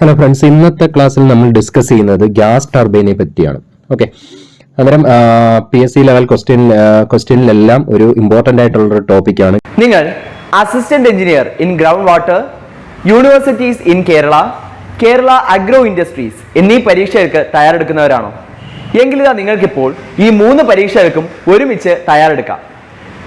Hello friends ഇന്നത്തെ ക്ലാസ്സിൽ നമ്മൾ ഡിസ്കസ് ചെയ്യുന്നത് ഗ്യാസ് ടർബൈനെ പറ്റിയാണ്. ഓക്കെ അന്നേരം P S C level question ക്വസ്റ്റ്യനിലെല്ലാം ഒരു ഇമ്പോർട്ടന്റ് ആയിട്ടുള്ള ഒരു ടോപ്പിക്കാണ് നിങ്ങൾ assistant engineer in ground water universities in Kerala Kerala agro industries എന്നീ പരീക്ഷകൾക്ക് തയ്യാറെടുക്കുന്നവരാണോ? എങ്കിലിതാ നിങ്ങൾക്കിപ്പോൾ ഈ മൂന്ന് പരീക്ഷകൾക്കും ഒരുമിച്ച് തയ്യാറെടുക്കാം.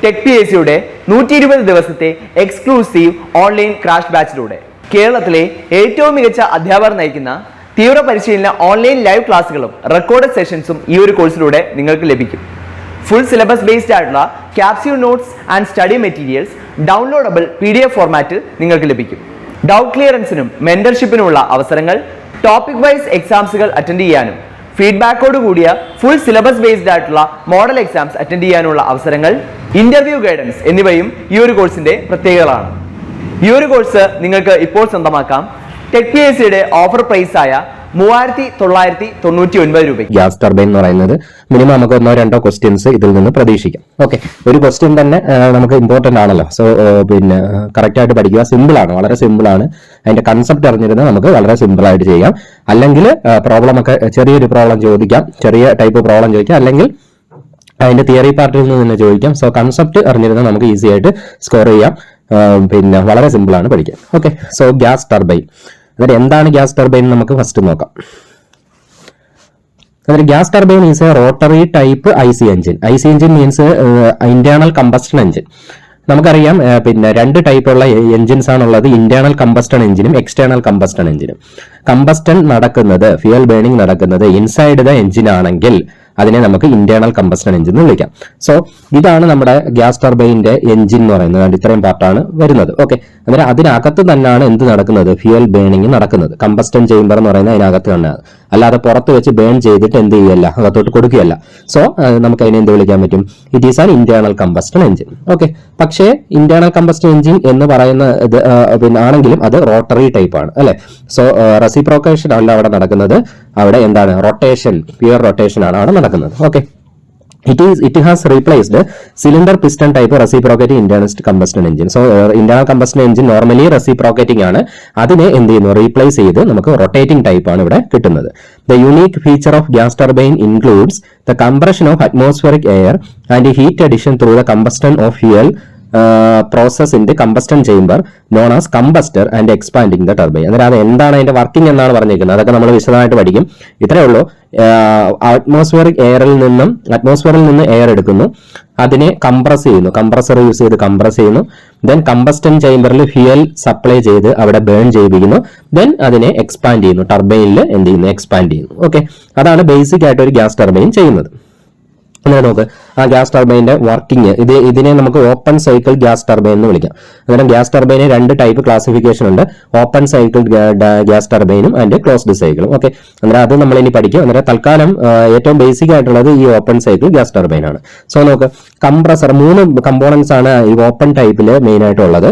ടെക് പി എസ് സിയുടെ നൂറ്റി ഇരുപത് ദിവസത്തെ എക്സ്ക്ലൂസീവ് ഓൺലൈൻ ക്രാഷ് ബാച്ചിലൂടെ കേരളത്തിലെ ഏറ്റവും മികച്ച അധ്യാപകർ നയിക്കുന്ന തീവ്ര പരിശീലന ഓൺലൈൻ ലൈവ് ക്ലാസ്സുകളും റെക്കോർഡഡ് സെഷൻസും ഈ ഒരു കോഴ്സിലൂടെ നിങ്ങൾക്ക് ലഭിക്കും. ഫുൾ സിലബസ് ബേസ്ഡ് ആയിട്ടുള്ള capsule notes and study materials downloadable P D F ഫോർമാറ്റിൽ നിങ്ങൾക്ക് ലഭിക്കും. ഡൗട്ട് ക്ലിയറൻസിനും മെന്റർഷിപ്പിനുമുള്ള അവസരങ്ങൾ ടോപ്പിക് വൈസ് എക്സാംസുകൾ അറ്റൻഡ് ചെയ്യാനും ഫീഡ്ബാക്കോട് കൂടിയ ഫുൾ സിലബസ് ബേസ്ഡ് ആയിട്ടുള്ള മോഡൽ എക്സാംസ് അറ്റൻഡ് ചെയ്യാനുള്ള അവസരങ്ങൾ ഇന്റർവ്യൂ ഗൈഡൻസ് എന്നിവയും ഈ ഒരു കോഴ്സിന്റെ പ്രത്യേകതകളാണ്. ഈ ഒരു കോഴ്സ് നിങ്ങൾക്ക് ഇപ്പോൾ സ്വന്തമാക്കാം. ടെക് പി എസ് സിയുടെ ഓഫർ പ്രൈസ് ആയ മൂവായിരത്തി തൊള്ളായിരത്തി തൊണ്ണൂറ്റി ഒൻപത് രൂപ ഗ്യാസ് ടർബൈൻ എന്ന് പറയുന്നത് മിനിമം നമുക്ക് ഒന്നോ രണ്ടോ ക്വസ്റ്റ്യൻസ് ഇതിൽ നിന്ന് പ്രതീക്ഷിക്കാം. ഓക്കെ ഒരു ക്വസ്റ്റ്യൻ തന്നെ നമുക്ക് ഇമ്പോർട്ടന്റ് ആണല്ലോ. സോ പിന്നെ കറക്റ്റ് ആയിട്ട് പഠിക്കുക. സിമ്പിൾ ആണ്. വളരെ സിമ്പിൾ ആണ്. അതിന്റെ കൺസെപ്റ്റ് അറിഞ്ഞിരുന്നാൽ നമുക്ക് വളരെ സിമ്പിൾ ആയിട്ട് ചെയ്യാം. അല്ലെങ്കിൽ പ്രോബ്ലം ഒക്കെ ചെറിയൊരു പ്രോബ്ലം ചോദിക്കാം. ചെറിയ ടൈപ്പ് പ്രോബ്ലം ചോദിക്കാം. അല്ലെങ്കിൽ അതിന്റെ തിയറി പാർട്ടിൽ നിന്ന് തന്നെ ചോദിക്കാം. സോ കൺസെപ്റ്റ് അറിഞ്ഞിരുന്നാൽ നമുക്ക് ഈസി ആയിട്ട് സ്കോർ ചെയ്യാം. പിന്നെ വളരെ സിമ്പിളാണ് പഠിക്കാൻ. ഓക്കെ സോ ഗ്യാസ് ടർബൈൻ എന്നിട്ട് എന്താണ് ഗ്യാസ് ടർബൈൻ നമുക്ക് ഫസ്റ്റ് നോക്കാം. അതായത് gas turbine is a rotary type I C engine I C engine means internal combustion engine നമുക്കറിയാം പിന്നെ രണ്ട് ടൈപ്പുള്ള എഞ്ചിൻസ് ആണുള്ളത്. ഇന്റേണൽ കമ്പസ്റ്റൺ എഞ്ചിനും എക്സ്റ്റേണൽ കമ്പസ്റ്റൺ എഞ്ചിനും കമ്പസ്റ്റൺ നടക്കുന്നത് ഫ്യൂൽ ബേണിംഗ് നടക്കുന്നത് ഇൻസൈഡ് ദ എഞ്ചിൻ ആണെങ്കിൽ അതിനെ നമുക്ക് ഇന്റേണൽ കമ്പസ്റ്റൺ എഞ്ചിൻ എന്ന് വിളിക്കാം. സോ ഇതാണ് നമ്മുടെ ഗ്യാസ് ടർബൈനിന്റെ എഞ്ചിൻ എന്ന് പറയുന്നത്. ഇത്രയും പാർട്ടാണ് വരുന്നത്. ഓക്കെ അന്നേരം അതിനകത്ത് തന്നെയാണ് എന്ത് നടക്കുന്നത്? ഫ്യൂൽ ബേണിംഗ് നടക്കുന്നത്. കമ്പസ്റ്റൻ ചേംബർ എന്ന് പറയുന്നത് അതിനകത്ത് തന്നെയാണ് അല്ലാതെ പുറത്ത് വെച്ച് ബേൺ ചെയ്തിട്ട് എന്ത് ചെയ്യല്ല അകത്തോട്ട് കൊടുക്കുകയല്ല. സോ നമുക്ക് അതിനെ എന്ത് വിളിക്കാൻ പറ്റും? It is an internal combustion engine okay പക്ഷേ ഇന്റേണൽ കമ്പസ്റ്റൺ എഞ്ചിൻ എന്ന് പറയുന്ന ഇത് പിന്നെ ആണെങ്കിലും അത് റോട്ടറി ടൈപ്പ് ആണ് അല്ലെ? സോ റെസിപ്രോക്കേഷൻ അല്ല അവിടെ നടക്കുന്നത്. അവിടെ എന്താണ്? റൊട്ടേഷൻ പ്യുവർ റൊട്ടേഷൻ ആണ് അവിടെ നടക്കുന്നത്. Okay it is it has replaced cylinder piston type reciprocating ഇന്റേണസ്റ്റ് combustion engine so internal combustion engine normally reciprocating ആണ്. അതിനെ എന്ത് ചെയ്യുന്നു? റീപ്ലേസ് ചെയ്ത് നമുക്ക് റൊട്ടേറ്റിംഗ് ടൈപ്പ് ആണ് ഇവിടെ കിട്ടുന്നത്. The unique feature of gas turbine includes the compression of atmospheric air and heat addition through the combustion of fuel process in the chamber known as combustor and expanding the turbine അന്നേരം അത് എന്താണ് അതിന്റെ working എന്നാണ് പറഞ്ഞിരിക്കുന്നത്. അതൊക്കെ നമ്മൾ വിശദമായിട്ട് പഠിക്കും. ഇത്രയേ ഉള്ളൂ. അറ്റ്മോസ്ഫിയറിക് എയറിൽ നിന്നും അറ്റ്മോസ്ഫിയറിൽ നിന്ന് എയർ എടുക്കുന്നു. അതിനെ കംപ്രസ് ചെയ്യുന്നു. കംപ്രസർ യൂസ് ചെയ്ത് കംപ്രസ് ചെയ്യുന്നു. ദെൻ കമ്പസ്റ്റൻ ചേംബറിൽ ഫ്യൂൽ സപ്ലൈ ചെയ്ത് അവിടെ ബേൺ ചെയ്യിപ്പിക്കുന്നു. ദെൻ അതിനെ എക്സ്പാൻഡ് ചെയ്യുന്നു. ടർബൈനിൽ എന്ത് ചെയ്യുന്നു? എക്സ്പാൻഡ് ചെയ്യുന്നു. ഓക്കെ അതാണ് ബേസിക് ആയിട്ട് ഒരു ഗ്യാസ് ടർബൈൻ ചെയ്യുന്നത്. അങ്ങനെ നോക്ക് ആ ഗ്യാസ് ടർബൈന്റെ വർക്കിംഗ്. ഇത് ഇതിനെ നമുക്ക് ഓപ്പൺ സൈക്കിൾ ഗ്യാസ് ടർബൈൻ എന്ന് വിളിക്കാം. അങ്ങനെ ഗ്യാസ് ടർബൈന് രണ്ട് ടൈപ്പ് ക്ലാസിഫിക്കേഷൻ ഉണ്ട്. ഓപ്പൺ സൈക്കിൾ ഗ്യാസ് ടർബൈനും ആൻഡ് ക്ലോസ്ഡ് സൈക്കിളും. ഓക്കെ? അന്നേരം അത് നമ്മൾ ഇനി പഠിക്കും. അന്നേരം തൽക്കാലം ഏറ്റവും ബേസിക് ആയിട്ടുള്ളത് ഈ ഓപ്പൺ സൈക്കിൾ ഗ്യാസ് ടർബൈൻ ആണ് സോ നോക്ക് കംപ്രസർ മൂന്ന് കമ്പോണൻസ് ആണ് ഈ ഓപ്പൺ ടൈപ്പിൽ മെയിൻ ആയിട്ടുള്ളത്.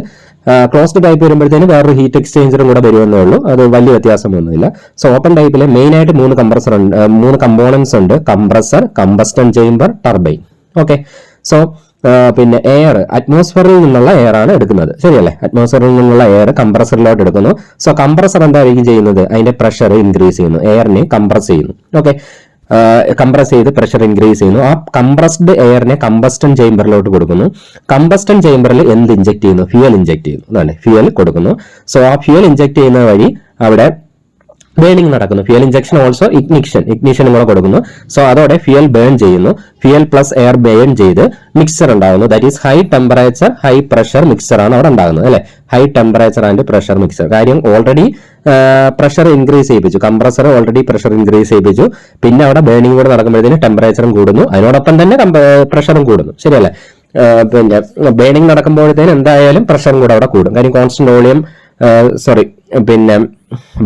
ക്ലോസ്ഡ് ടൈപ്പ് വരുമ്പോഴത്തേന് വേറൊരു ഹീറ്റ് എക്സ്ചേഞ്ചറും കൂടെ വരുമെന്നേ ഉള്ളൂ. അത് വലിയ വ്യത്യാസമൊന്നുമില്ല. സോ ഓപ്പൺ ടൈപ്പിൽ മെയിൻ ആയിട്ട് മൂന്ന് കംപ്രസർ ഉണ്ട്. മൂന്ന് കമ്പോണൻസ് ഉണ്ട്. Compressor combustion chamber turbine okay so പിന്നെ എയർ അറ്റ്മോസ്ഫിയറിൽ നിന്നുള്ള എയർ ആണ് എടുക്കുന്നത്. ശരിയല്ലേ? അറ്റ്മോസ്ഫിയറിൽ നിന്നുള്ള എയർ കംപ്രസറിലോട്ട് എടുക്കുന്നു. സോ കംപ്രസർ എന്തായിരിക്കും ചെയ്യുന്നത്? അതിന്റെ പ്രഷർ ഇൻക്രീസ് ചെയ്യുന്നു. എയറിനെ കംപ്രസ് ചെയ്യുന്നു. ഓക്കെ കംപ്രസ് ചെയ്ത് പ്രഷർ ഇൻക്രീസ് ചെയ്യുന്നു. ആ കംപ്രസ്ഡ് എയറിനെ കമ്പസ്റ്റൻ ചേംബറിലോട്ട് കൊടുക്കുന്നു. കമ്പസ്റ്റൻ ചേംബറിൽ എന്ത് ഇഞ്ചെക്ട് ചെയ്യുന്നു? ഫ്യൂൽ ഇഞ്ചെക്ട് ചെയ്യുന്നു. അതാണ് ഫ്യൂൽ കൊടുക്കുന്നു. സോ ആ ഫ്യൂൽ ഇഞ്ചെക്ട് ചെയ്യുന്ന വഴി അവിടെ ബേണിംഗ് നടക്കുന്നു. ഫ്യൂൽ ഇഞ്ചക്ഷൻ ഓൾസോ ഇഗ്നിഷൻ ഇഗ്നിഷനും കൂടെ കൊടുക്കുന്നു. സോ അതോടെ ഫ്യൂൽ ബേൺ ചെയ്യുന്നു. ഫ്യൂൽ പ്ലസ് എയർ ബേൺ ചെയ്ത് മിക്സർ ഉണ്ടാകുന്നു. That is high temperature high pressure mixer ആണ് അവിടെ ഉണ്ടാകുന്നത് അല്ലെ? High temperature and pressure mixer കാര്യം ഓൾറെഡി പ്രഷർ ഇൻക്രീസ് ചെയ്യിപ്പിച്ചു. കംപ്രസർ ഓൾറെഡി പ്രഷർ ഇൻക്രീസ് ചെയ്യിപ്പിച്ചു. പിന്നെ അവിടെ ബേണിംഗ് കൂടെ നടക്കുമ്പോഴത്തേന് ടെമ്പറേച്ചറും കൂടുന്നു. അതിനോടൊപ്പം തന്നെ പ്രഷറും കൂടുന്നു. ശരിയല്ലേ? പിന്നെ ബേണിംഗ് നടക്കുമ്പോഴത്തേന് എന്തായാലും പ്രഷറും കൂടെ അവിടെ കൂടും. കാര്യം കോൺസ്റ്റന്റ് വോളിയം സോറി പിന്നെ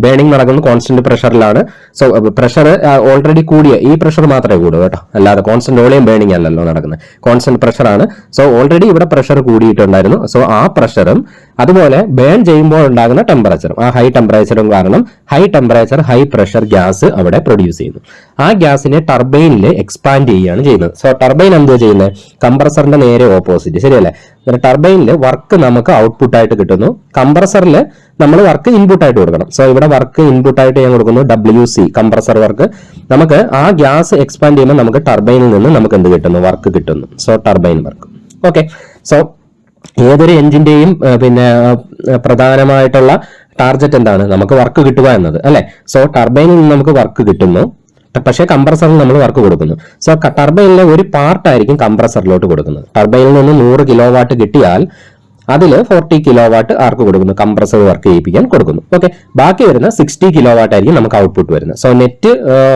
ബേണിംഗ് നടക്കുന്നത് കോൺസ്റ്റന്റ് പ്രഷറിലാണ് സോ പ്രഷർ ഓൾറെഡി കൂടിയ ഈ പ്രഷർ മാത്രമേ കൂടൂ കേട്ടോ. അല്ലാതെ കോൺസ്റ്റന്റ് വോളിയം ബേണിംഗ് അല്ലല്ലോ നടക്കുന്നത് കോൺസ്റ്റന്റ് പ്രഷറാണ് സോ ഓൾറെഡി ഇവിടെ പ്രഷർ കൂടിയിട്ടുണ്ടായിരുന്നു. സോ ആ പ്രഷറും അതുപോലെ ബേൺ ചെയ്യുമ്പോൾ ഉണ്ടാകുന്ന ടെമ്പറേച്ചറും ആ ഹൈ ടെമ്പറേച്ചറും കാരണം high temperature high pressure gas അവിടെ പ്രൊഡ്യൂസ് ചെയ്യുന്നു. ആ ഗ്യാസിനെ ടർബൈനിൽ എക്സ്പാൻഡ് ചെയ്യുകയാണ് ചെയ്യുന്നത്. സോ ടർബൈൻ എന്തോ ചെയ്യുന്നത് കംപ്രസറിന്റെ നേരെ ഓപ്പോസിറ്റ് ശരിയല്ലേ? ടർബൈനിൽ വർക്ക് നമുക്ക് ഔട്ട്പുട്ട് ആയിട്ട് കിട്ടുന്നു. കംപ്രസറിൽ നമ്മൾ വർക്ക് ഇൻപുട്ട് ആയിട്ട് കൊടുക്കണം. സോ ഇവിടെ വർക്ക് ഇൻപുട്ട് ആയിട്ട് ഞാൻ കൊടുക്കുന്നു ഡബ്ല്യു സി കംപ്രസർ വർക്ക് നമുക്ക് ആ ഗ്യാസ് എക്സ്പാൻഡ് ചെയ്യുമ്പോൾ നമുക്ക് ടർബൈനിൽ നിന്ന് നമുക്ക് എന്ത് കിട്ടുന്നു? വർക്ക് കിട്ടുന്നു. So turbine work okay so ഏതൊരു എഞ്ചിന്റെയും പിന്നെ പ്രധാനമായിട്ടുള്ള ടാർജറ്റ് എന്താണ്? നമുക്ക് വർക്ക് കിട്ടുക എന്നത് അല്ലെ? സോ ടർബൈനിൽ നിന്ന് നമുക്ക് വർക്ക് കിട്ടുന്നു. പക്ഷെ കംപ്രസറിൽ നമ്മൾ വർക്ക് കൊടുക്കുന്നു. സോ ടർബൈനിലെ ഒരു പാർട്ടായിരിക്കും കംപ്രസറിലോട്ട് കൊടുക്കുന്നത്. ടർബൈനിൽ നിന്ന് നൂറ് കിലോ വാട്ട് കിട്ടിയാൽ അതിൽ ഫോർട്ടി കിലോ വാട്ട് ആർക്ക് കൊടുക്കുന്നു കംപ്രസർ വർക്ക് ചെയ്യിപ്പിക്കാൻ കൊടുക്കുന്നു. ഓക്കെ ബാക്കി വരുന്ന സിക്സ്റ്റി കിലോ വാട്ട് ആയിരിക്കും നമുക്ക് ഔട്ട്പുട്ട് വരുന്നത്. സോ നെറ്റ്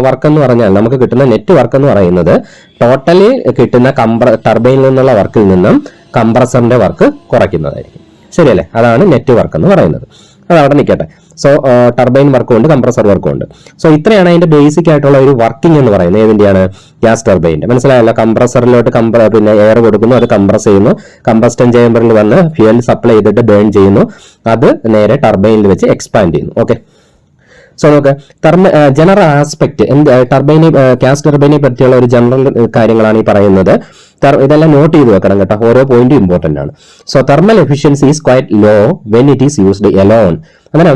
വർക്ക് എന്ന് പറഞ്ഞാൽ നമുക്ക് കിട്ടുന്ന നെറ്റ് വർക്ക് എന്ന് പറയുന്നത് ടോട്ടലി കിട്ടുന്ന കംപ്ര ടർബൈനിൽ നിന്നുള്ള വർക്കിൽ നിന്നും കംപ്രസറിന്റെ വർക്ക് കുറയ്ക്കുന്നതായിരിക്കും. ശരിയല്ലേ? അതാണ് നെറ്റ് വർക്ക് എന്ന് പറയുന്നത്. അത് അവിടെ നിൽക്കട്ടെ സോ ടർബൈൻ വർക്കും ഉണ്ട് കംപ്രസർ വർക്കും ഉണ്ട്. സോ ഇത്രയാണ് അതിന്റെ ബേസിക് ആയിട്ടുള്ള ഒരു വർക്കിംഗ് എന്ന് പറയുന്നത്. ഏതിന്റെയാണ്? ഗ്യാസ് ടർബൈന്റെ മനസ്സിലായല്ലോ? കംപ്രസറിലോട്ട് കംപ്ര പിന്നെ എയർ കൊടുക്കുന്നു അത് കംപ്രസ് ചെയ്യുന്നു. കമ്പസ്റ്റൻ ചേമ്പറിൽ വന്ന് ഫ്യൂൽ സപ്ലൈ ചെയ്തിട്ട് ബേൺ ചെയ്യുന്നു. അത് നേരെ ടർബൈനിൽ വെച്ച് എക്സ്പാൻഡ് ചെയ്യുന്നു. ഓക്കെ സോ നോക്ക് തെർമ ജനറൽ ആസ്പെക്ട് എന്ത് ടർബൈനെ ഗ്യാസ് ടർബൈനെ പറ്റിയുള്ള ഒരു ജനറൽ കാര്യങ്ങളാണ് ഈ പറയുന്നത്. ഇതെല്ലാം നോട്ട് ചെയ്ത് വെക്കണം കേട്ടോ. ഓരോ പോയിന്റും ഇമ്പോർട്ടന്റ് ആണ്. So thermal efficiency is quite low when it is used alone അങ്ങനെ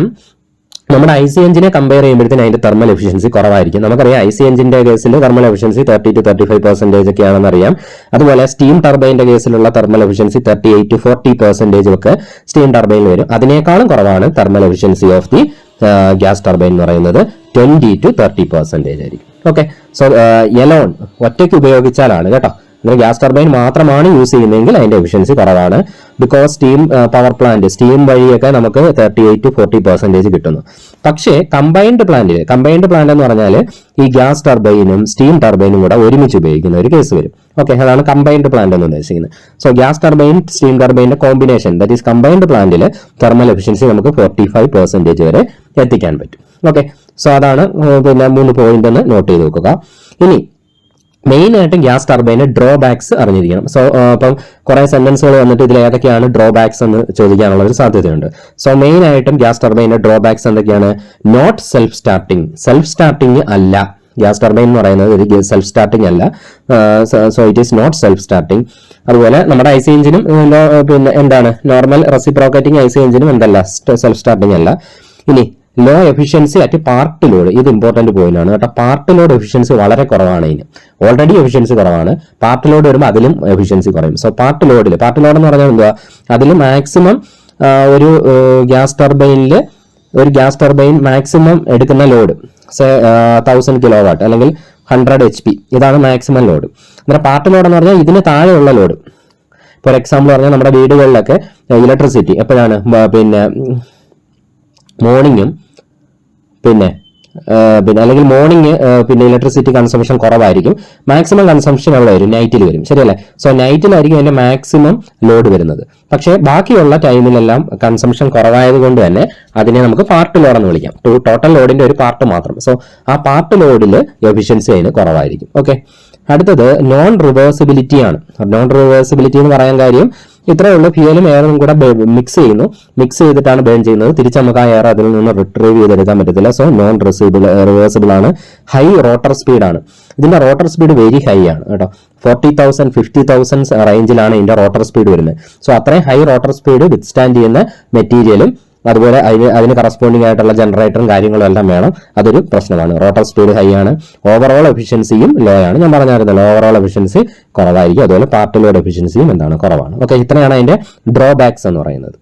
നമ്മുടെ ഐ സി എഞ്ചിനെ കമ്പയർ ചെയ്യുമ്പോഴത്തേന് അതിന്റെ തെർമൽ എഫിഷ്യൻസി കുറവായിരിക്കും. നമുക്കറിയാം ഐ സി എഞ്ചിന്റെ കേസിൽ thermal efficiency thirty to thirty five percentage ഒക്കെ ആണെന്ന് അറിയാം. അതുപോലെ സ്റ്റീം ടർബൈന്റെ കേസിലുള്ള thermal efficiency thirty eight to forty percentage ഒക്കെ സ്റ്റീം ടർബൈനിൽ വരും. അതിനേക്കാളും കുറവാണ് thermal efficiency of the gas turbine എന്ന് പറയുന്നത് ട്വന്റി ടു തേർട്ടി പെർസെന്റേജ് ആയിരിക്കും. ഓക്കെ സോ എലോൺ ഒറ്റയ്ക്ക് ഉപയോഗിച്ചാലാണ് കേട്ടോ. അങ്ങനെ ഗ്യാസ് ടർബൈൻ മാത്രമാണ് യൂസ് ചെയ്യുന്നതെങ്കിൽ അതിന്റെ എഫിഷ്യൻസി കുറവാണ്. Because steam power plant steam വഴിയൊക്കെ നമുക്ക് thirty eight to forty percentage കിട്ടുന്നു. പക്ഷേ കമ്പൈൻഡ് പ്ലാന്റിൽ കമ്പൈൻഡ് പ്ലാന്റ് എന്ന് പറഞ്ഞാൽ ഈ ഗ്യാസ് ടർബൈനും സ്റ്റീം ടർബൈനും കൂടെ ഒരുമിച്ച് ഉപയോഗിക്കുന്ന ഒരു കേസ് വരും. ഓക്കെ അതാണ് കമ്പൈൻഡ് പ്ലാന്റ് എന്ന് ഉദ്ദേശിക്കുന്നത്. സോ ഗ്യാസ് ടർബൈൻ സ്റ്റീം ടർബൈന്റെ കോമ്പിനേഷൻ ദറ്റ് ഈസ് കമ്പൈൻഡ് പ്ലാന്റിൽ തെർമൽ എഫിഷ്യൻസി നമുക്ക് ഫോർട്ടി ഫൈവ് പെർസെന്റേജ് വരെ എത്തിക്കാൻ പറ്റും. ഓക്കെ സോ അതാണ് പിന്നെ മൂന്ന് പോയിന്റ് എന്ന് നോട്ട് ചെയ്ത് നോക്കുക ഇനി മെയിൻ ആയിട്ട് ഗ്യാസ് ടർബൈന് ഡ്രോബാക്സ് അറിഞ്ഞിരിക്കണം. സോ ഇപ്പം കുറെ സെന്റൻസുകൾ വന്നിട്ട് ഇതിൽ ഏതൊക്കെയാണ് ഡ്രോബാക്സ് എന്ന് ചോദിക്കാനുള്ള ഒരു സാധ്യതയുണ്ട്. സോ മെയിൻ ആയിട്ടും ഗ്യാസ് ഡ്രോ ഡ്രോബാക്സ് എന്തൊക്കെയാണ്? Not self starting self starting അല്ല. ഗ്യാസ് ടർബൈൻ എന്ന് പറയുന്നത് ഒരു സെൽഫ് സ്റ്റാർട്ടിംഗ് അല്ല. So it is not self starting അതുപോലെ നമ്മുടെ ഐ സി എഞ്ചിനും പിന്നെ എന്താണ്? നോർമൽ റെസിപ്രോക്കറ്റിംഗ് ഐ സി എഞ്ചിനും എന്തല്ല? സെൽഫ് സ്റ്റാർട്ടിംഗ് അല്ല. ഇനി low efficiency at part load ഇത് ഇമ്പോർട്ടന്റ് പോയിന്റ് ആണ്. കേട്ടോ പാർട്ട് ലോഡ് എഫിഷ്യൻസി വളരെ കുറവാണ് ഇതിന്. ഓൾറെഡി എഫിഷ്യൻസി കുറവാണ്. പാർട്ട് ലോഡ് വരുമ്പോൾ അതിലും എഫിഷ്യൻസി കുറയും. സോ പാർട്ട് ലോഡിൽ പാർട്ട് ലോഡ് എന്ന് പറഞ്ഞാൽ എന്താ അതിൽ മാക്സിമം ഒരു ഗ്യാസ് ടർബൈനിൽ ഒരു ഗ്യാസ് ടർബൈൻ മാക്സിമം എടുക്കുന്ന ലോഡ് തൗസൻഡ് കിലോ വാട്ട് അല്ലെങ്കിൽ ഹൺഡ്രഡ് എച്ച് പി ഇതാണ് മാക്സിമം ലോഡ് അന്നേരം പാർട്ട് ലോഡ് എന്ന് പറഞ്ഞാൽ ഇതിന് താഴെയുള്ള ലോഡ് ഫോർ എക്സാമ്പിൾ പറഞ്ഞാൽ നമ്മുടെ വീടുകളിലൊക്കെ ഇലക്ട്രിസിറ്റി എപ്പോഴാണ്? പിന്നെ മോർണിംഗും പിന്നെ പിന്നെ അല്ലെങ്കിൽ മോർണിംഗ് പിന്നെ ഇലക്ട്രിസിറ്റി കൺസംഷൻ കുറവായിരിക്കും. മാക്സിമം കൺസംഷൻ അവിടെ വരും നൈറ്റിൽ വരും. ശരിയല്ലേ? സോ നൈറ്റിലായിരിക്കും അതിന്റെ മാക്സിമം ലോഡ് വരുന്നത്. പക്ഷേ ബാക്കിയുള്ള ടൈമിലെല്ലാം കൺസംഷൻ കുറവായത് കൊണ്ട് തന്നെ അതിനെ നമുക്ക് പാർട്ട് ലോഡ് എന്ന് വിളിക്കാം. ടോട്ടൽ ലോഡിന്റെ ഒരു പാർട്ട് മാത്രം. സോ ആ പാർട്ട് ലോഡിൽ എഫിഷ്യൻസി അതിന് കുറവായിരിക്കും. ഓക്കെ അടുത്തത് നോൺ റിവേഴ്സിബിലിറ്റി ആണ്. നോൺ റിവേഴ്സിബിലിറ്റി എന്ന് പറയാൻ കാര്യം ഇത്രയേ ഉള്ളൂ. ഫ്യൂലും എയറും കൂടെ മിക്സ് ചെയ്യുന്നു. മിക്സ് ചെയ്തിട്ടാണ് ബേൺ ചെയ്യുന്നത്. തിരിച്ച് നമുക്ക് ആ എയർ അതിൽ നിന്ന് റിട്രീവ് ചെയ്തെടുക്കാൻ പറ്റത്തില്ല. സോ നോൺ റിസീബിൾ റിവേഴ്സിബിൾ ആണ് ഹൈ റോട്ടർ സ്പീഡാണ് ഇതിന്റെ റോട്ടർ സ്പീഡ് വെരി ഹൈ ആണ് കേട്ടോ. ഫോർട്ടി തൗസൻഡ് ഫിഫ്റ്റി തൗസൻഡ് റേഞ്ചിലാണ് ഇതിന്റെ റോട്ടർ സ്പീഡ് വരുന്നത്. സോ അത്രയും ഹൈ റോട്ടർ സ്പീഡ് വിത്ത്സ്റ്റാൻഡ് ചെയ്യുന്ന മെറ്റീരിയലും അതുപോലെ അതിന് അതിന് കറസ്പോണ്ടിങ് ആയിട്ടുള്ള ജനറേറ്ററും കാര്യങ്ങളും എല്ലാം വേണം. അതൊരു പ്രശ്നമാണ്. റോട്ടർ സ്പീഡ് ഹൈ ആണ്. ഓവറോൾ എഫിഷ്യൻസിയും ലോ ആണ്. ഞാൻ പറഞ്ഞായിരുന്നല്ലോ ഓവറോൾ എഫിഷ്യൻസി കുറവായിരിക്കും. അതുപോലെ പാർട്ട് ലോഡ് എഫിഷ്യൻസിയും എന്താണ്? കുറവാണ്. ഓക്കെ ഇത്രയാണ് അതിന്റെ ഡ്രോബാക്സ് എന്ന് പറയുന്നത്.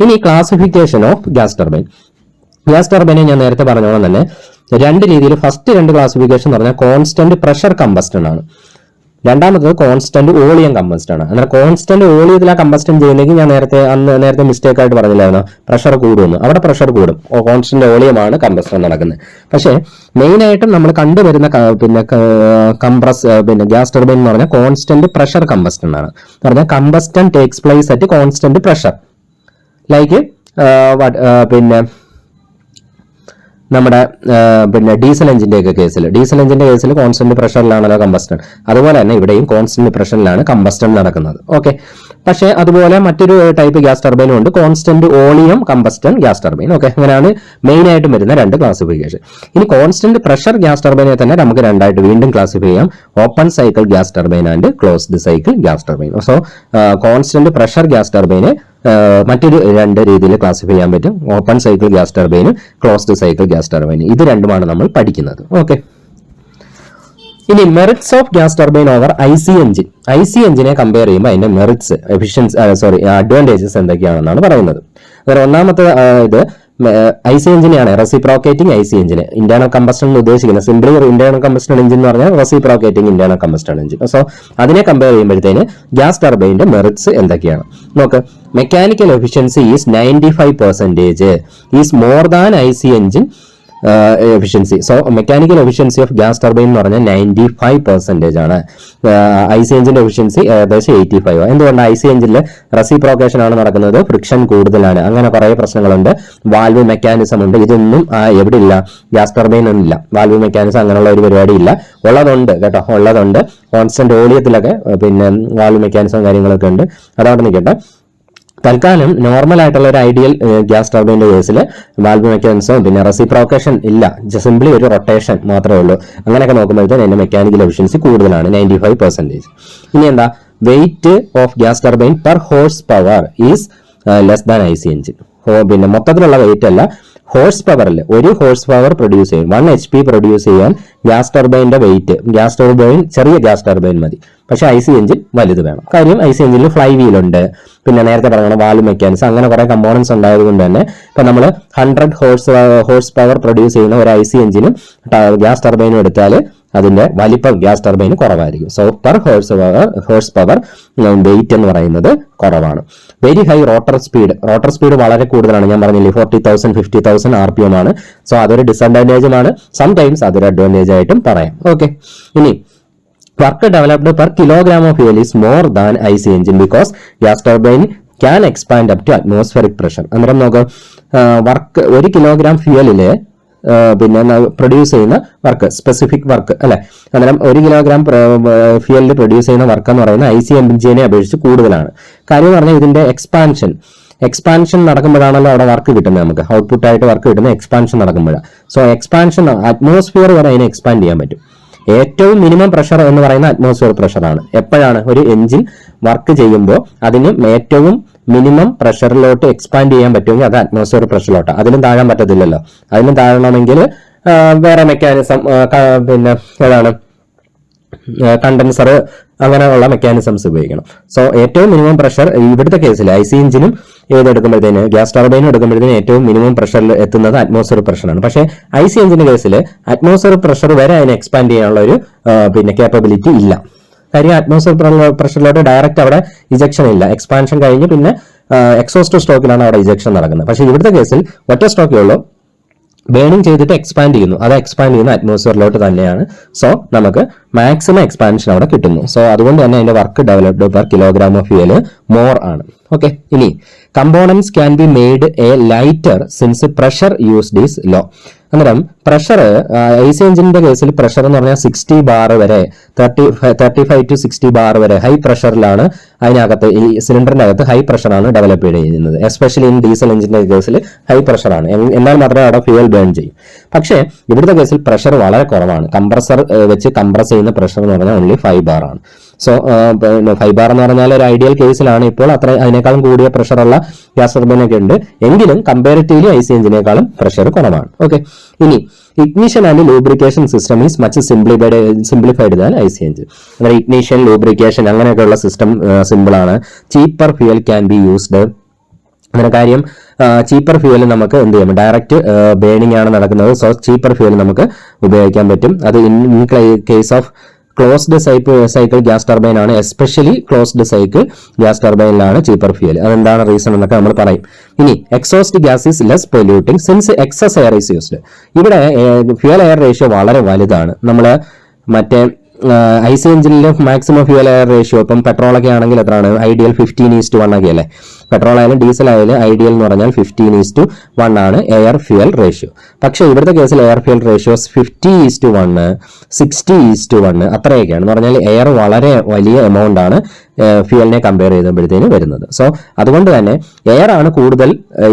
ഇനി classification of gas turbine gas ടർബൈനെ ഞാൻ നേരത്തെ പറഞ്ഞോളം തന്നെ രണ്ട് രീതിയിൽ ഫസ്റ്റ് രണ്ട് ക്ലാസിഫിക്കേഷൻ എന്ന് പറഞ്ഞാൽ കോൺസ്റ്റന്റ് പ്രഷർ കമ്പസ്റ്റൺ ആണ്. രണ്ടാമത്തത് കോൺസ്റ്റന്റ് ഓളിയം കമ്പസ്റ്റ് ആണ്. അങ്ങനെ കോൺസ്റ്റന്റ് ഓളിയത്തിലാണ് കമ്പസ്റ്റൻ ചെയ്യുന്നെങ്കിൽ ഞാൻ നേരത്തെ അന്ന് നേരത്തെ മിസ്റ്റേക്ക് ആയിട്ട് പറഞ്ഞില്ലായിരുന്നു? പ്രഷർ കൂടുമെന്ന്. അവിടെ പ്രഷർ കൂടും. കോൺസ്റ്റന്റ് ഓളിയമാണ് കമ്പസ്റ്റൻ നടക്കുന്നത്. പക്ഷേ മെയിൻ ആയിട്ടും നമ്മൾ കണ്ടുവരുന്ന പിന്നെ കംപ്രസ് പിന്നെ ഗ്യാസ് ടർബൈൻ എന്ന് പറഞ്ഞാൽ കോൺസ്റ്റന്റ് പ്രഷർ കമ്പസ്റ്റൻ ആണ് എന്ന് പറഞ്ഞാൽ combustion takes place at constant pressure like പിന്നെ നമ്മുടെ പിന്നെ ഡീസൽ എഞ്ചിന്റെ ഒക്കെ കേസിൽ. ഡീസൽ എഞ്ചിന്റെ കേസിൽ കോൺസ്റ്റന്റ് പ്രഷറിലാണല്ലോ കമ്പസ്റ്റൺ അതുപോലെ തന്നെ ഇവിടെയും കോൺസ്റ്റന്റ് പ്രഷറിലാണ് കമ്പസ്റ്റൺ നടക്കുന്നത്. ഓക്കെ പക്ഷേ അതുപോലെ മറ്റൊരു ടൈപ്പ് ഗ്യാസ് ടർബൈനും ഉണ്ട്. Constant volume combustion gas turbine okay അങ്ങനെയാണ് മെയിൻ ആയിട്ടും വരുന്ന രണ്ട് ക്ലാസിഫിക്കേഷൻ ഇനി കോൺസ്റ്റന്റ് പ്രഷർ ഗ്യാസ് ടർബൈനെ തന്നെ നമുക്ക് രണ്ടായിട്ട് വീണ്ടും ക്ലാസിഫൈ ചെയ്യാം. Open cycle gas turbine and closed cycle gas turbine so constant pressure gas ടർബൈനെ മറ്റൊരു രണ്ട് രീതിയിൽ ക്ലാസിഫൈ ചെയ്യാൻ പറ്റും. ഓപ്പൺ സൈക്കിൾ ഗ്യാസ് ടർബൈനും ക്ലോസ്ഡ് സൈക്കിൾ ഗ്യാസ് ടർബൈനും ഇത് രണ്ടുമാണ് നമ്മൾ പഠിക്കുന്നത്. ഓക്കെ ഇനി merits of gas turbine over I C engine I C എഞ്ചിനെ compare ചെയ്യുമ്പോൾ അതിന്റെ മെറിറ്റ്സ് എഫിഷ്യൻസ് സോറി അഡ്വാന്റേജസ് എന്തൊക്കെയാണെന്നാണ് പറയുന്നത്. അതായത് ഒന്നാമത്തെ ഇത് ഐ സി എഞ്ചിനെയാണ് റെസിപ്രോക്കേറ്റിംഗ് ഐ സി എഞ്ചിന് ഇന്റേണൽ കമ്പസ്റ്റൺ എന്ന് ഉദ്ദേശിക്കുന്നത് സിംപ്ലി ഇന്റേണൽ കമ്പസ്റ്റൺ എഞ്ചിൻ എന്ന് പറഞ്ഞാൽ reciprocating internal combustion engine so അതിനെ കമ്പയർ ചെയ്യുമ്പോഴത്തേന് ഗ്യാസ് ടർബൈന്റെ മെറിറ്റ്സ് എന്തൊക്കെയാണ്? നോക്ക് mechanical efficiency is ninety five percentage is more than I C engine efficiency so mechanical efficiency of gas turbine എന്ന് പറഞ്ഞാൽ ninety five percentage ആണ് ഐ സി എഞ്ചിന്റെ efficiency ഏകദേശം എയ്റ്റി ഫൈവ് എന്തുകൊണ്ട് ഐ സി എഞ്ചിനിൽ റെസിപ്രോക്കേഷൻ ആണ് നടക്കുന്നത്? ഫ്രിക്ഷൻ കൂടുതലാണ്. അങ്ങനെ കുറേ പ്രശ്നങ്ങളുണ്ട്. വാൽവ് മെക്കാനിസം ഉണ്ട്. ഇതൊന്നും എവിടെ ഇല്ല ഗ്യാസ് ടർബൈൻ ഒന്നും ഇല്ല. വാൽവ് മെക്കാനിസം അങ്ങനെയുള്ള ഒരു പരിപാടി ഇല്ല. ഉള്ളതുണ്ട് കേട്ടോ. ഉള്ളതുണ്ട്. കോൺസ്റ്റന്റ് ഓളിയത്തിലൊക്കെ പിന്നെ വാൽവ് മെക്കാനിസം കാര്യങ്ങളൊക്കെ ഉണ്ട്. അതവിടെ നിൽക്കട്ടെ. തൽക്കാലം നോർമൽ ആയിട്ടുള്ള ഒരു ഐഡിയൽ ഗ്യാസ് ടർബൈന്റെ കേസിൽ വാൽവ് മെക്കാനിസം പിന്നെ റെസിപ്രോക്കേഷൻ ഇല്ല. സിംപ്ലി ഒരു റൊട്ടേഷൻ മാത്രമേ ഉള്ളൂ. അങ്ങനെയൊക്കെ നോക്കുമ്പോഴത്തേന് അതിന്റെ മെക്കാനിക്കൽ എഫിഷ്യൻസി കൂടുതലാണ് നയന്റി ഫൈവ് പെർസെന്റേജ് ഇനി എന്താ? Weight of gas turbine per horse power is less than I C engine പിന്നെ മൊത്തത്തിലുള്ള വെയിറ്റ് അല്ല ഹോഴ്സ് പവറിൽ ഒരു ഹോഴ്സ് പവർ പ്രൊഡ്യൂസ് ചെയ്യും വൺ എച്ച് പി പ്രൊഡ്യൂസ് ചെയ്യാൻ ഗ്യാസ് ടർബൈന്റെ വെയിറ്റ് ഗ്യാസ് ടർബൈൻ ചെറിയ ഗ്യാസ് ടർബൈൻ മതി. പക്ഷേ ഐ സി എഞ്ചിൻ വലുത് വേണം. കാര്യം ഐ സി എഞ്ചിനിൽ ഫ്ലൈ വീൽ ഉണ്ട്. പിന്നെ നേരത്തെ പറഞ്ഞ വാൽ മെക്കാനിക്സ് അങ്ങനെ കുറേ കമ്പോണൻസ് ഉണ്ടായതുകൊണ്ട് തന്നെ ഇപ്പൊ നമ്മൾ hundred horse horse power produce ചെയ്യുന്ന ഒരു ഐ സി എഞ്ചിനും ഗ്യാസ് ടർബൈനും എടുത്താൽ അതിന്റെ വലിപ്പം ഗ്യാസ് ടർബൈന് കുറവായിരിക്കും. So per horse horse power weight എന്ന് പറയുന്നത് കുറവാണ്. Very high rotor speed rotor speed വളരെ കൂടുതലാണ്. ഞാൻ പറഞ്ഞില്ലേ forty thousand fifty thousand R P M ആണ്. സോ അതൊരു ഡിസഡ്വാന്റേജുമാണ് സം ടൈംസ് അതൊരു അഡ്വാന്റേജ് ആയിട്ടും പറയാം. ഓക്കെ ഇനി work developed per kilogram of fuel is more than I C engine because gas turbine can expand up to atmospheric pressure അന്നേരം നോക്കാം work ഒരു കിലോഗ്രാം ഫ്യൂവലിൽ പിന്നെ പ്രൊഡ്യൂസ് ചെയ്യുന്ന വർക്ക് സ്പെസിഫിക് വർക്ക് അല്ലെ? അന്നേരം ഒരു കിലോഗ്രാം ഫ്യൂവലിൽ പ്രൊഡ്യൂസ് ചെയ്യുന്ന വർക്ക് എന്ന് പറയുന്നത് ഐ സി എഞ്ചിനെ അപേക്ഷിച്ച് കൂടുതലാണ്. കാര്യം പറഞ്ഞാൽ ഇതിന്റെ എക്സ്പാൻഷൻ എക്സ്പാൻഷൻ നടക്കുമ്പോഴാണല്ലോ അവിടെ വർക്ക് കിട്ടുന്നത് നമുക്ക്. ഔട്ട്പുട്ടായിട്ട് വർക്ക് കിട്ടുന്ന എക്സ്പാൻഷൻ നടക്കുമ്പോഴാണ് സോ എക്സ്പാൻഷൻ അറ്റ്മോസ്ഫിയർ വരെ അതിനെ എക്സ്പാൻഡ് ചെയ്യാൻ പറ്റും. ഏറ്റവും മിനിമം പ്രഷർ എന്ന് പറയുന്ന അറ്റ്മോസ്ഫിയർ പ്രഷറാണ് എപ്പോഴാണ്? ഒരു എഞ്ചിൻ വർക്ക് ചെയ്യുമ്പോൾ അതിന് ഏറ്റവും മിനിമം പ്രഷറിലോട്ട് എക്സ്പാൻഡ് ചെയ്യാൻ പറ്റുമെങ്കിൽ അത് അറ്റ്മോസ്ഫിയർ പ്രഷറിലോട്ട് അതിലും താഴാൻ പറ്റത്തില്ലല്ലോ. അതിലും താഴണമെങ്കിൽ വേറെ മെക്കാനിസം പിന്നെ ഏതാണ്? കണ്ടൻസർ അങ്ങനെയുള്ള മെക്കാനിസംസ് ഉപയോഗിക്കണം. സോ ഏറ്റവും മിനിമം പ്രഷർ ഇവിടുത്തെ കേസിൽ ഐ സി എഞ്ചിനും ഏതെടുക്കുമ്പോഴത്തേന് ഗ്യാസ് ടർബൈനും എടുക്കുമ്പോഴത്തേന് ഏറ്റവും മിനിമം പ്രഷറിൽ എത്തുന്നത് അറ്റ്മോസ്ഫിയർ പ്രഷറാണ് പക്ഷേ ഐ സി എഞ്ചിന്റെ കേസിൽ അറ്റ്മോസ്ഫിയർ പ്രഷർ വരെ അതിനെ എക്സ്പാൻഡ് ചെയ്യാനുള്ള ഒരു പിന്നെ കേപ്പബിലിറ്റി ഇല്ല. കാര്യം അറ്റ്മോസ്ഫിയർ പ്രഷറിലോട്ട് ഡയറക്റ്റ് അവിടെ ഇജക്ഷൻ ഇല്ല. എക്സ്പാൻഷൻ കഴിഞ്ഞ് പിന്നെ എക്സോസ്റ്റ് സ്റ്റോക്കിലാണ് അവിടെ ഇജക്ഷൻ നടക്കുന്നത്. പക്ഷേ ഇവിടുത്തെ കേസിൽ ഒറ്റ സ്റ്റോക്കേ ഉള്ളൂ. ബേണിംഗ് ചെയ്തിട്ട് എക്സ്പാൻഡ് ചെയ്യുന്നു. അത് എക്സ്പാൻഡ് ചെയ്യുന്ന അറ്റ്മോസ്ഫിയറിലോട്ട് തന്നെയാണ്. സോ നമുക്ക് മാക്സിമം എക്സ്പാൻഷൻ അവിടെ കിട്ടുന്നു. സോ അതുകൊണ്ട് തന്നെ അതിന്റെ work developed per kilogram of fuel more ആണ്. ഓക്കെ ഇനി components can be made a lighter since pressure used is low അന്നേരം പ്രഷർ ഐ സി എഞ്ചിന്റെ കേസിൽ പ്രഷർ എന്ന് പറഞ്ഞാൽ സിക്സ്റ്റി ബാർ വരെ thirty thirty five to sixty bar വരെ high പ്രഷറിലാണ് അതിനകത്ത് ഈ സിലിണ്ടറിന്റെ അകത്ത് ഹൈ പ്രഷറാണ് ഡെവലപ്പ് ചെയ്യുന്നത് എസ്പെഷ്യലി ഇൻ ഡീസൽ എഞ്ചിന്റെ കേസിൽ ഹൈ പ്രഷറാണ് എന്നാൽ മാത്രമേ അവിടെ ഫ്യൂൽ ബേൺ ചെയ്യും. പക്ഷേ ഇവിടുത്തെ കേസിൽ പ്രഷർ വളരെ കുറവാണ്. കംപ്രസർ വെച്ച് കംപ്രസ് ചെയ്യുന്ന പ്രഷർ എന്ന് പറഞ്ഞാൽ ഓൺലി ഫൈവ് ബാർ ആണ്. സോ ഫൈവ് ബാർ എന്ന് പറഞ്ഞാൽ ഒരു ഐഡിയൽ കേസിലാണ് ഇപ്പോൾ അത്ര അതിനേക്കാളും കൂടിയ പ്രഷറുള്ള ഗ്യാസ് ടർബൈനൊക്കെ ഉണ്ട്. എങ്കിലും കമ്പാരിറ്റീവ്ലി ഐ സി എഞ്ചിനേക്കാളും പ്രഷർ കുറവാണ്. ഓക്കെ ഇനി ignition and lubrication system is much simplified simplified than I C engine അങ്ങനെ ഇഗ്നിഷൻ ലൂബ്രിക്കേഷൻ അങ്ങനെയൊക്കെയുള്ള സിസ്റ്റം സിമ്പിൾ ആണ് cheaper fuel can be used. അങ്ങനെ കാര്യം ചീപ്പർ ഫ്യൂവൽ നമുക്ക് എന്ത് ചെയ്യാം? ഡയറക്റ്റ് ബേണിംഗ് ആണ് നടക്കുന്നത്. സോ ചീപ്പർ ഫ്യൂവൽ നമുക്ക് ഉപയോഗിക്കാൻ പറ്റും. അത് in case of closed cycle cycle gas turbine ആണ്. എസ്പെഷ്യലി ക്ലോസ്ഡ് സൈക്കിൾ ഗ്യാസ് ടർബൈനിലാണ് ചീപ്പർ ഫ്യൂൽ അതെന്താണ് റീസൺ എന്നൊക്കെ നമ്മൾ പറയും. ഇനി exhaust gas is less polluting since excess air is used ഇവിടെ ഫ്യൂൽ എയർ റേഷ്യോ വളരെ വലുതാണ്. നമ്മൾ മറ്റേ ഐ സി എഞ്ചിനിലെ മാക്സിമം ഫ്യൂൽ എയർ റേഷ്യോ ഇപ്പം പെട്രോളൊക്കെ ആണെങ്കിൽ എത്രയാണ്? ഐഡിയൽ ഫിഫ്റ്റീൻ ഈസ്റ്റ് വൺ ഒക്കെ അല്ലേ? പെട്രോൾ ആയാലും ഡീസൽ ആയാലും ഐഡിയൽ എന്ന് പറഞ്ഞാൽ ഫിഫ്റ്റീൻ ഈസ് ടു വൺ ആണ് എയർ ഫ്യൂൽ റേഷ്യോ പക്ഷേ ഇവിടുത്തെ കേസിൽ air fuel ratios fifty is to one sixty is to one അത്രയൊക്കെയാണ്. എന്ന് പറഞ്ഞാൽ എയർ വളരെ വലിയ എമൗണ്ട് ആണ് ഫ്യൂലിനെ കമ്പയർ ചെയ്തപ്പോഴത്തേന് വരുന്നത്. സോ അതുകൊണ്ട് തന്നെ എയർ ആണ് കൂടുതൽ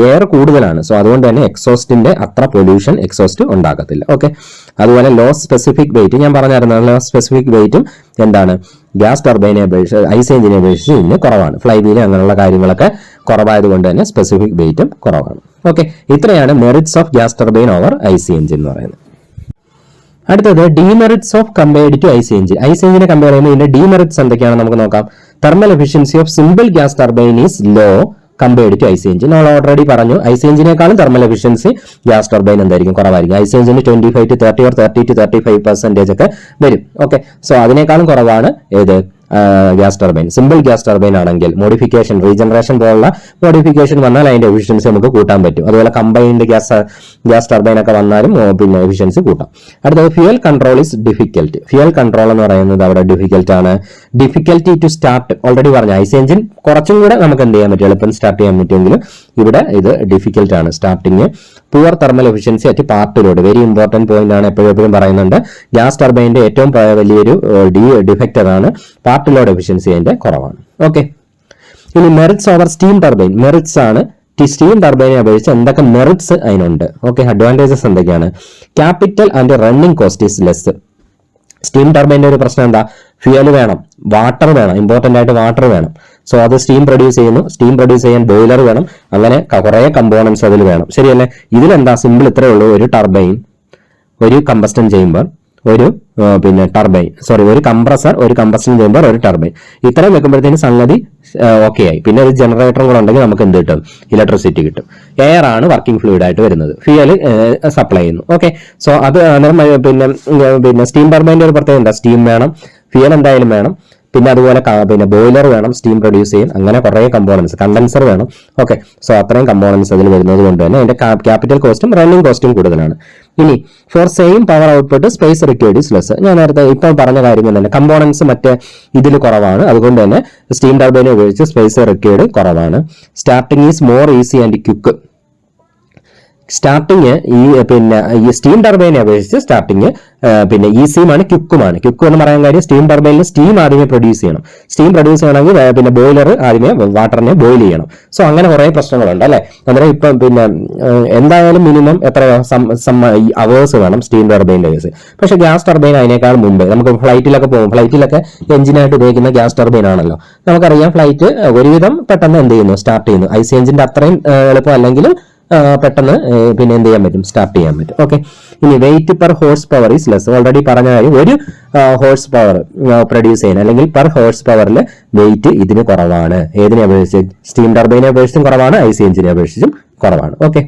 എയർ കൂടുതലാണ്. സോ അതുകൊണ്ട് തന്നെ എക്സോസ്റ്റിന്റെ അത്ര പൊല്യൂഷൻ എക്സോസ്റ്റ് ഉണ്ടാകത്തില്ല. ഓക്കെ അതുപോലെ ലോ സ്പെസിഫിക് വെയിറ്റ് ഞാൻ പറഞ്ഞായിരുന്നു ലോ സ്പെസിഫിക് വെയിറ്റും എന്താണ്? ഗ്യാസ് ടർബൈനെ അപേക്ഷിച്ച് ഐസ് എഞ്ചിനെ അപേക്ഷിച്ച് ഇതിന് കുറവാണ്. ഫ്ലൈ വീൽ അങ്ങനെയുള്ള കാര്യങ്ങളൊക്കെ കുറവായതുകൊണ്ട് തന്നെ സ്പെസിഫിക് വെയിറ്റും കുറവാണ്. ഓക്കെ ഇത്രയാണ് merits of gas turbine over IC engine എന്ന് പറയുന്നത്. അടുത്തത് demerits of compared to IC engine. IC എഞ്ചിനെ compare ചെയ്യുമ്പോൾ ഇതിന്റെ ഡിമെറിറ്റ്സ് എന്തൊക്കെയാണ് നമുക്ക് നോക്കാം. Thermal efficiency of simple gas turbine is low compared to IC engine നമ്മൾ ഓൾറെഡി പറഞ്ഞു ഐസി എഞ്ചിനേക്കാളും തെർമൽ എഫിഷ്യൻസി ഗ്യാസ് ടർബൈൻ എന്തായിരിക്കും? കുറവായിരിക്കും. IC engine twenty five to thirty or thirty to thirty five percentage ഒക്കെ വരും. ഓക്കെ സോ അതിനേക്കാളും കുറവാണ് ഏത്? Gas turbine. Simple gas turbine ആണെങ്കിൽ മോഡിഫിക്കേഷൻ റീജനറേഷൻ പോലുള്ള മോഡിഫിക്കേഷൻ വന്നാൽ അതിന്റെ എഫിഷ്യൻസി നമുക്ക് കൂട്ടാൻ പറ്റും. അതുപോലെ കമ്പൈൻഡ് ഗ്യാസ് ഗ്യാസ് ടർബൈൻ ഒക്കെ വന്നാലും പിന്നെ എഫിഷ്യൻസി കൂട്ടാം. അടുത്തത് fuel control is difficult fuel control എന്ന് പറയുന്നത് അവിടെ ഡിഫിക്കൽട്ട് ആണ്. ഡിഫിക്കൽറ്റി ടു സ്റ്റാർട്ട് ഓൾറെഡി പറഞ്ഞു ഐസ് എഞ്ചിൻ കുറച്ചും കൂടെ നമുക്ക് എന്ത് ചെയ്യാൻ പറ്റും? എളുപ്പം സ്റ്റാർട്ട് ചെയ്യാൻ പറ്റുമെങ്കിലും ഇവിടെ ഇത് ഡിഫിക്കൽട്ട് ആണ്. Starting poor thermal efficiency at part load very important point ആണ്. എപ്പോഴും എപ്പോഴും പറയുന്നുണ്ട്. ഗ്യാസ് ടർബൈന്റെ ഏറ്റവും വലിയൊരു ഡി ഡിഫക്റ്റർ ആണ്. പാർട്ടിലോട് എഫിഷ്യൻസി അതിന്റെ കുറവാണ്. ഓക്കെ ഇനി merits over steam turbine merits ആണ്. സ്റ്റീം ടർബൈനെ അപേക്ഷിച്ച് എന്തൊക്കെ മെറിറ്റ്സ് അതിനുണ്ട്. ഓക്കെ അഡ്വാന്റേജസ് എന്തൊക്കെയാണ്? Capital and running cost is less steam ടർബൈന്റെ ഒരു പ്രശ്നം എന്താ? ഫ്യൂൽ വേണം. വാട്ടർ വേണം. ഇമ്പോർട്ടന്റ് ആയിട്ട് വാട്ടർ വേണം. സോ അത് സ്റ്റീം പ്രൊഡ്യൂസ് ചെയ്യുന്നു. സ്റ്റീം പ്രൊഡ്യൂസ് ചെയ്യാൻ ബോയിലർ വേണം. അങ്ങനെ കുറേ കമ്പോണൻസ് അതിൽ വേണം. ശരിയല്ലേ? ഇതിലെന്താ? സിമ്പിൾ ഇത്രയേ ഉള്ളൂ. ഒരു ടർബൈൻ ഒരു കമ്പസ്റ്റൻ ചേമ്പർ ഒരു പിന്നെ ടർബൈൻ. സോറി ഒരു കംപ്രസർ ഒരു കംപ്രസർ ചെയ്യുമ്പോൾ ഒരു ടർബൈൻ. ഇത്രയും വെക്കുമ്പോഴത്തേന് സംഗതി ഓക്കെ ആയി. പിന്നെ ഒരു ജനറേറ്ററും കൂടെ ഉണ്ടെങ്കിൽ നമുക്ക് എന്ത് കിട്ടും? ഇലക്ട്രിസിറ്റി കിട്ടും. എയർ ആണ് വർക്കിംഗ് ഫ്ലൂയിഡ് ആയിട്ട് വരുന്നത്. ഫിയൽ സപ്ലൈ ചെയ്യുന്നു. ഓക്കെ സോ അത് പിന്നെ പിന്നെ സ്റ്റീം ടർബൈന്റെ ഒരു പ്രത്യേകത എന്താ? സ്റ്റീം വേണം. ഫിയൽ എന്തായാലും വേണം. പിന്നെ അതുപോലെ പിന്നെ ബോയിലർ വേണം സ്റ്റീം പ്രൊഡ്യൂസ് ചെയ്യാൻ അങ്ങനെ കുറേ കമ്പോണൻസ് കണ്ടൻസർ വേണം. ഓക്കെ സോ അത്രയും കമ്പോണൻസ് അതിൽ വരുന്നത് കൊണ്ട് തന്നെ അതിന്റെ ക്യാപിറ്റൽ കോസ്റ്റും റണ്ണിംഗ് കോസ്റ്റും കൂടുതലാണ്. ഇനി for same power output space required is less ഞാൻ നേരത്തെ ഇപ്പോൾ പറഞ്ഞ കാര്യങ്ങൾ തന്നെ കമ്പോണൻസ് മറ്റേ ഇതിൽ കുറവാണ്. അതുകൊണ്ട് തന്നെ സ്റ്റീം ടർബൈനെ ഉപയോഗിച്ച് സ്പേസ് റിക്വേർഡ് കുറവാണ്. Starting is more easy and quick starting ഈ പിന്നെ ഈ സ്റ്റീം ടർബൈനെ അപേക്ഷിച്ച് സ്റ്റാർട്ടിങ് പിന്നെ ഈ ഈസിയുമാണ് ക്യുക്കുമാണ്. ക്യുക്ക് എന്ന് പറയാൻ കാര്യം സ്റ്റീം ടർബൈനിൽ സ്റ്റീം ആദ്യമേ പ്രൊഡ്യൂസ് ചെയ്യണം. സ്റ്റീം പ്രൊഡ്യൂസ് ചെയ്യണമെങ്കിൽ പിന്നെ ബോയിലർ ആദ്യമേ വാട്ടറിനെ ബോയിൽ ചെയ്യണം. സോ അങ്ങനെ കുറേ പ്രശ്നങ്ങളുണ്ട് അല്ലേ? അന്നേരം ഇപ്പം പിന്നെ എന്തായാലും മിനിമം എത്ര അവേഴ്സ് വേണം സ്റ്റീം ടർബൈന്റെ കേസ് പക്ഷേ ഗ്യാസ് ടർബൈൻ അതിനേക്കാൾ മുമ്പ് നമുക്ക് ഫ്ലൈറ്റിലൊക്കെ പോകും. ഫ്ലൈറ്റിലൊക്കെ എഞ്ചിനായിട്ട് ഉപയോഗിക്കുന്ന ഗ്യാസ് ടർബൈൻ ആണല്ലോ. നമുക്കറിയാം ഫ്ലൈറ്റ് ഒരുവിധം പെട്ടെന്ന് എന്ത് ചെയ്യുന്നു? സ്റ്റാർട്ട് ചെയ്യുന്നു. ഐ സി എഞ്ചിന്റെ അത്രയും എളുപ്പം അല്ലെങ്കിൽ ആ, പെട്ടെന്ന് പിന്നെ എന്ത് ചെയ്യാൻ പറ്റും? സ്റ്റാർട്ട് ചെയ്യാൻ പറ്റും. ഓക്കെ ഇനി weight per horse power is less already പറഞ്ഞ കാര്യം ഒരു ഹോഴ്സ് പവർ പ്രൊഡ്യൂസ് ചെയ്യാൻ അല്ലെങ്കിൽ പെർ ഹോഴ്സ് പവറിൽ വെയിറ്റ് ഇതിന് കുറവാണ്. ഏതിനെ അപേക്ഷിച്ച്? സ്റ്റീം ടർബൈനെ അപേക്ഷിച്ചും കുറവാണ് ഐ സി എഞ്ചിനെ അപേക്ഷിച്ചും കുറവാണ്. ഓക്കെ